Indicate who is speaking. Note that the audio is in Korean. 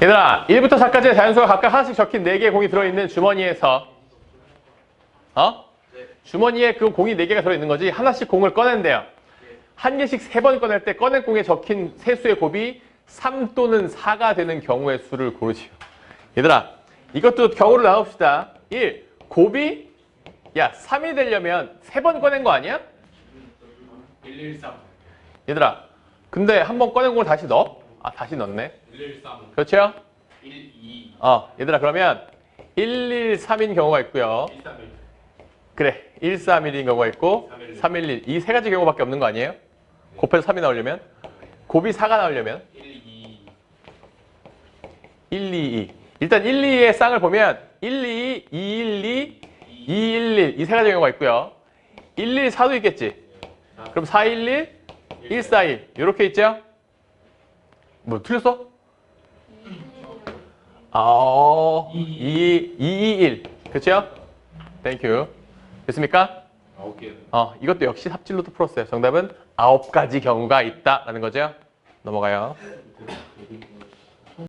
Speaker 1: 얘들아 1부터 4까지의 자연수가 각각 하나씩 적힌 4개의 공이 들어있는 주머니에서 어? 주머니에 그 공이 4개가 들어있는 거지 하나씩 공을 꺼낸대요. 한 개씩 세번 꺼낼 때 꺼낸 공에 적힌 세수의 곱이 3 또는 4가 되는 경우의 수를 고르시오. 얘들아 이것도 경우를 나눕시다. 1. 곱이 야 3이 되려면 세번 꺼낸 거 아니야?
Speaker 2: 113
Speaker 1: 얘들아 근데 한 번 꺼낸 공을 다시 넣어? 아 다시 넣네.
Speaker 2: 113
Speaker 1: 그렇죠?
Speaker 2: 12
Speaker 1: 어 얘들아 그러면 113인 경우가 있고요.
Speaker 2: 131
Speaker 1: 그래 131인 경우가 있고 311 이 세 가지 경우밖에 없는 거 아니에요? 곱해서 3이 나오려면? 곱이 4가 나오려면?
Speaker 2: 12
Speaker 1: 1, 2, 2 일단 1, 2의 쌍을 보면 1, 2, 2, 1, 2, 2, 1, 1 이 세 가지 경우가 있고요. 1, 1, 4도 있겠지? 그럼 4, 1, 1, 1, 4, 1 이렇게 있죠? 뭐 틀렸어? 아, 2, 2, 2, 1 그렇죠? 땡큐 됐습니까?
Speaker 2: 아홉 개
Speaker 1: 어, 이것도 역시 삽질로도 풀었어요. 정답은 아홉 가지 경우가 있다라는 거죠. 넘어가요.